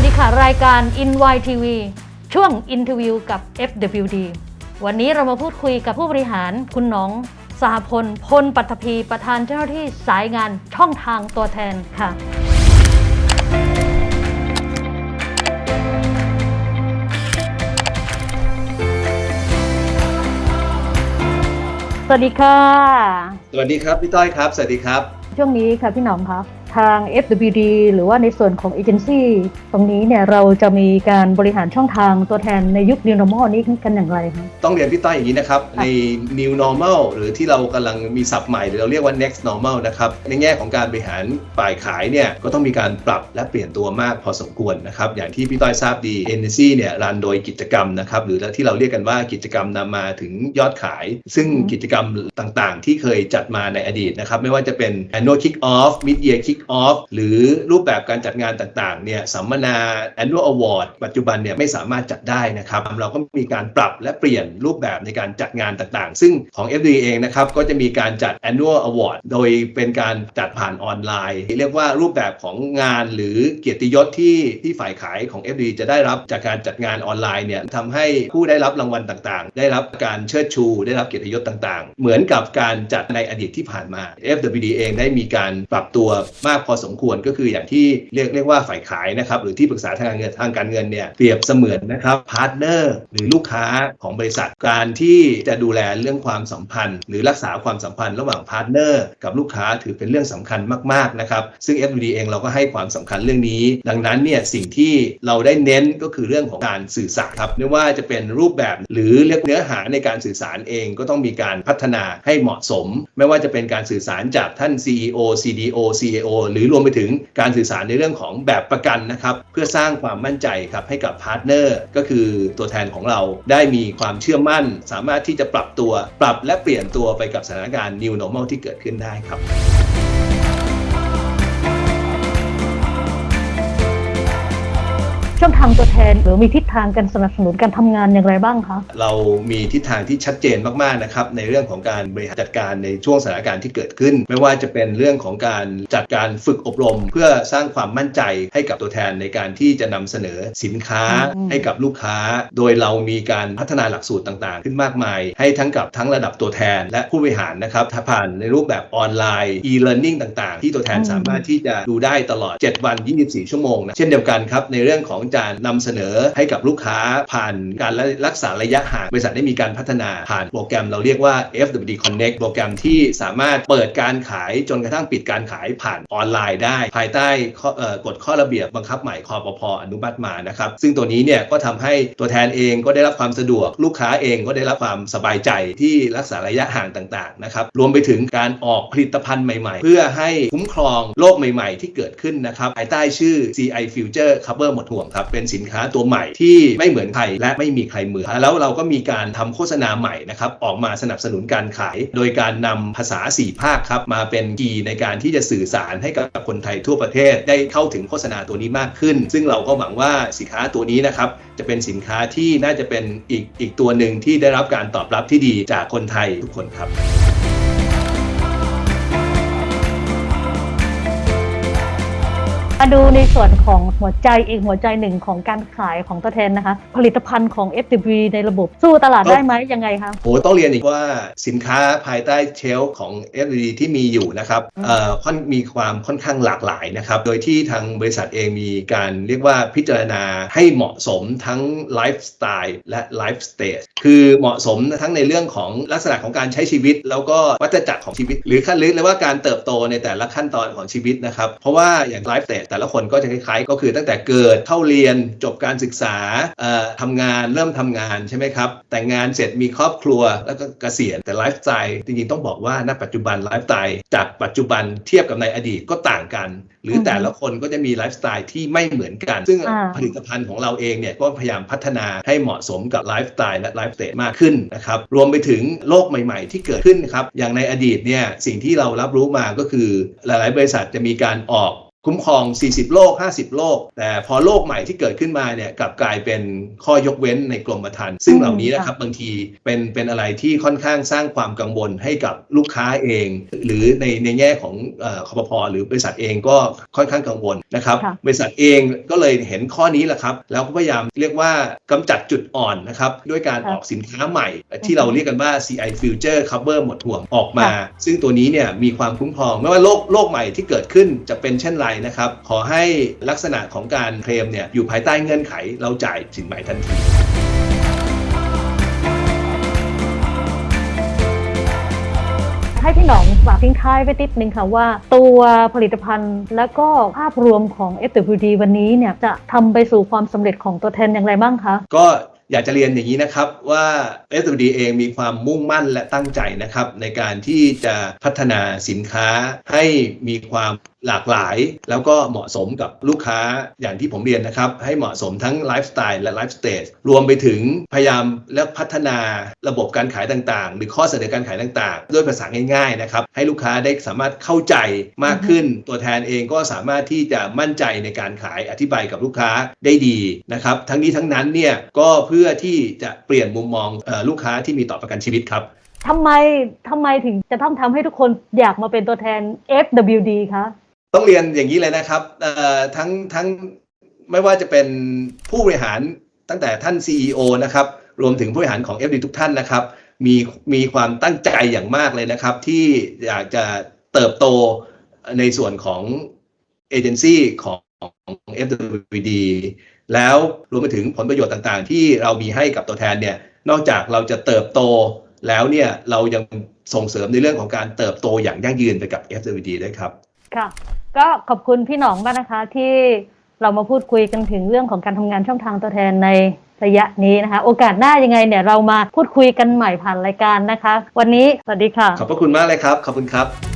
รายการ Invy TV ช่วง Interview กับ FWD วันนี้เรามาพูดคุยกับผู้บริหารคุณหน้องสหพล พลปัทภีประธานเจ้าหน้าที่สายงานช่องทางตัวแทนค่ะ สวัสดีค่ะ สวัสดีครับ พี่ต้อยครับ สวัสดีครับ ช่วงนี้ค่ะพี่หนอมคะ ทาง FWD หรือว่าในส่วนของเอเจนซี่ตรงนี้เนี่ยเราจะมีการบริหารช่องทางตัวแทนในยุค New Normal นี้กันอย่างไรคะต้องเรียนพี่ต้อยอย่างนี้นะครับ ใน new normal หรือที่เรากำลังมีศัพท์ใหม่หรือเราเรียกว่า next normal นะครับในแง่ของการบริหารฝ่ายขายเนี่ยก็ต้องมีการปรับและเปลี่ยนตัวมากพอสมควรนะครับอย่างที่พี่ต้อยทราบดี n c เนี่ยรันโดยกิจกรรมนะครับหรือที่เราเรียกกันว่ากิจกรรมนำมาถึงยอดขาย ซึ่งอืมกิจกรรมต่างๆ ที่เคยจัดมาในอดีตนะครับไม่ว่าจะเป็น annual kick off mid year kick off หรือรูปแบบการจัดงานต่างๆเนี่ยสัมมนา annual award ปัจจุบันเนี่ยไม่สามารถจัดได้นะครับ เราก็มีการปรับและเปลี่ยนรูปแบบในการจัดงานต่างๆ ซึ่งของ FD เองนะครับก็จะมีการจัด annual award โดยเป็นการจัดผ่านออนไลน์ เรียกว่ารูปแบบของงานหรือเกียรติยศที่ที่ฝ่ายขายของ FD จะได้รับจากการจัดงานออนไลน์เนี่ยทำให้ผู้ได้รับรางวัลต่างๆ ได้รับการเชิดชู ได้รับเกียรติยศต่างๆ เหมือนกับการจัดในอดีตที่ผ่านมา FWD เองได้มีการปรับตัวมากพอสมควรก็คืออย่างที่เรียกเรียกว่าฝ่ายขายนะครับหรือที่ปรึกษาทางการเงินทางการเงินเนี่ยเปรียบเสมือนนะครับพาร์ทเนอร์หรือลูกค้าของบริษัทการที่จะดูแลเรื่องความสัมพันธ์ หรือรักษาความสัมพันธ์ระหว่างพาร์ทเนอร์กับลูกค้าถือเป็นเรื่องสำคัญมากๆนะครับซึ่ง FWD เองเราก็ให้ความสำคัญเรื่องนี้ ดังนั้นเนี่ยสิ่งที่เราได้เน้นก็คือเรื่องของการสื่อสารครับไม่ว่าจะเป็นรูปแบบหรือเรียกเนื้อหาในการสื่อสารเองก็ต้องมีการพัฒนาให้เหมาะสม ไม่ว่าจะเป็นการสื่อสารจากท่าน CEO CDO CAO หรือรวมไปถึงการสื่อสารในเรื่องของแบบประกันนะครับ เพื่อสร้างความมั่นใจครับให้กับพาร์ทเนอร์ก็คือตัวแทนของเราได้มีความเชื่อมั่น สามารถที่จะปรับตัว ปรับและเปลี่ยนตัวไปกับสถานการณ์ New Normal ที่เกิดขึ้นได้ครับ ช่องทางตัวแทน หรือมีทิศทางการสนับสนุนการทำงานอย่างไรบ้างคะเรามีทิศทางที่ชัดเจนมากๆนะครับในเรื่องของการบริหารจัดการในช่วงสถานการณ์ที่เกิดขึ้น ไม่ว่าจะเป็นเรื่องของการจัดการฝึกอบรม เพื่อสร้างความมั่นใจให้กับตัวแทนในการที่จะนำเสนอสินค้าอืมให้กับลูกค้า โดยเรามีการพัฒนาหลักสูตรต่างๆ ขึ้นมากมาย ให้ทั้งกับทั้งระดับตัวแทน และผู้บริหารนะครับถ้าผ่านในรูปแบบออนไลน์ e-learning ต่างๆ ที่ตัวแทนอืมสามารถที่จะดูได้ตลอด 7 วัน 24 ชั่วโมงนะเช่นเดียวกันครับในเรื่องของการนำเสนอให้กับลูกค้าผ่านการรักษาระยะห่าง บริษัทได้มีการพัฒนาผ่านโปรแกรมเราเรียกว่า FWD Connect โปรแกรมที่สามารถเปิดการขายจนกระทั่งปิดการขายผ่านออนไลน์ได้ ภายใต้กฎข้อระเบียบบังคับใหม่คอปพออนุมัติมานะครับซึ่งตัวนี้เนี่ยก็ทำให้ตัวแทนเองก็ได้รับความสะดวก ลูกค้าเองก็ได้รับความสบายใจที่รักษาระยะห่างต่างๆนะครับรวมไปถึงการออกผลิตภัณฑ์ใหม่ๆ เพื่อให้คุ้มครองโลกใหม่ ๆ ที่เกิดขึ้นนะครับภายใต้ชื่อ CI Future Cover หมดห่วงครับเป็นสินค้าตัวใหม่ที่ไม่เหมือนใครและไม่มีใครเหมือนแล้วเราก็มีการทำโฆษณาใหม่นะครับออกมาสนับสนุนการขาย โดยการนำภาษา 4 ภาคครับมาเป็นกีในการที่จะสื่อสารให้กับคนไทยทั่วประเทศได้เข้าถึงโฆษณาตัวนี้มากขึ้น ซึ่งเราก็หวังว่าสินค้าตัวนี้นะครับจะเป็นสินค้าที่น่าจะเป็นอีกอีกตัวหนึ่งที่ได้รับการตอบรับที่ดีจากคนไทยทุกคนครับ มาดูในส่วนของหัวใจอีกหัวใจหนึ่งของการขายของตัวแทนนะคะ ผลิตภัณฑ์ของ FWD ในระบบสู้ตลาดได้ไหมยังไงคะโอ้ต้องเรียนอีกว่าสินค้าภายใต้เชลฟ์ของ FD ที่มีอยู่นะครับอืมเอ่อค่อนมีความค่อนข้างหลากหลายนะครับ โดยที่ทางบริษัทเองมีการเรียกว่าพิจารณาให้เหมาะสมทั้งไลฟ์สไตล์และไลฟ์สเตจคือเหมาะสมทั้งในเรื่องของลักษณะของการใช้ชีวิต แล้วก็วัฏจักรของชีวิต หรือขั้นลึกเลยว่าการเติบโตในแต่ละขั้นตอนของชีวิตนะครับ เพราะว่าอย่างไลฟ์สเตจแต่ละคนก็จะคล้ายๆ ก็คือตั้งแต่เกิดเข้าเรียนจบการศึกษาเอ่อทำงานเริ่มทำงานใช่ไหมครับแต่งงานเสร็จมีครอบครัวแล้วก็เกษียณแต่ไลฟ์สไตล์จริงๆต้องบอกว่าณปัจจุบันไลฟ์สไตล์จากปัจจุบันเทียบกับในอดีตก็ต่างกัน หรืออืมแต่ละคนก็จะมีไลฟ์สไตล์ที่ไม่เหมือนกัน ซึ่งอ่าผลิตภัณฑ์ของเราเองเนี่ยก็พยายามพัฒนาให้เหมาะสมกับไลฟ์สไตล์และไลฟ์สเตจมากขึ้นนะครับรวมไปถึงโลกใหม่ๆ ที่เกิดขึ้นครับ อย่างในอดีตเนี่ยสิ่งที่เรารับรู้มาก็คือหลาย ๆ บริษัทจะมีการออก คุ้มครอง 40 โลก 50 โลก แต่พอโลกใหม่ที่เกิดขึ้นมาเนี่ยกลับกลายเป็นข้อยกเว้นในกรมธรรม์ซึ่งเหล่านี้นะครับบางทีเป็นเป็นอะไรที่ค่อนข้างสร้างความกังวลให้กับลูกค้าเอง หรือในในแง่ของเอ่อคอปพหรือบริษัทเองก็ค่อนข้างกังวลนะครับค่ะบริษัทเองก็เลยเห็นข้อนี้แหละครับ แล้วก็พยายามเรียกว่ากำจัดจุดอ่อนนะครับด้วยการออกสินค้าใหม่ ที่เราเรียกกันว่า CI Future Cover หมดห่วงออกมา ซึ่งตัวนี้เนี่ยมีความคุ้มครองไม่ว่าโลกโลกใหม่ที่เกิดขึ้นจะเป็นเช่นไรนะครับ ขอให้ลักษณะของการเคลมเนี่ยอยู่ภายใต้เงื่อนไขเราจ่ายสินใหม่ทันทีให้พี่หนองฝากทิ้งท้ายไว้ติดนึงค่ะว่า ตัวผลิตภัณฑ์และก็ภาพรวมของ FWD วันนี้เนี่ยจะทำไปสู่ความสำเร็จของตัวแทนอย่างไรบ้างคะก็ อยากจะเรียนอย่างนี้นะครับว่า SWD เองมีความมุ่งมั่นและตั้งใจนะครับในการที่จะพัฒนาสินค้าให้มีความหลากหลาย แล้วก็เหมาะสมกับลูกค้าอย่างที่ผมเรียนนะครับ ให้เหมาะสมทั้งไลฟ์สไตล์และไลฟ์สเตจรวมไปถึงพยายามและพัฒนาระบบการขายต่างๆ หรือข้อเสนอการขายต่างๆ ด้วยภาษาง่ายๆนะครับให้ลูกค้าได้สามารถเข้าใจมากขึ้น ตัวแทนเองก็สามารถที่จะมั่นใจในการขายอธิบายกับลูกค้าได้ดีนะครับ ทั้งนี้ทั้งนั้นเนี่ยก็เพื่อที่จะเปลี่ยนมุมมองเออลูกค้าที่มีต่อประกันชีวิตครับทำไมทำไมถึงจะต้องทำให้ทุกคนอยากมาเป็นตัวแทน FWD คะต้องเรียนอย่างนี้เลยนะครับเอ่อทั้งทั้งไม่ว่าจะเป็นผู้บริหารตั้งแต่ท่าน CEO นะครับรวมถึงผู้บริหารของ FD ทุกท่านนะครับ มีมีความตั้งใจอย่างมากเลยนะครับ ที่อยากจะเติบโตในส่วนของเอเจนซี่ของ FWD แล้วรวมไปถึงผลประโยชน์ต่างๆ ที่เรามีให้กับตัวแทนเนี่ยนอกจากเราจะเติบโตแล้วเนี่ยเรายังส่งเสริมในเรื่องของการเติบโตอย่างยั่งยืนไปกับ FWD ด้วยครับ ค่ะ ก็ขอบคุณพี่หนองมากนะคะที่เรามาพูดคุยกันถึงเรื่องของการทำงานช่องทางตัวแทนในระยะนี้นะคะ โอกาสหน้ายังไงเนี่ยเรามาพูดคุยกันใหม่ผ่านรายการนะคะ วันนี้สวัสดีค่ะ ขอบพระคุณมากเลยครับ ขอบคุณครับ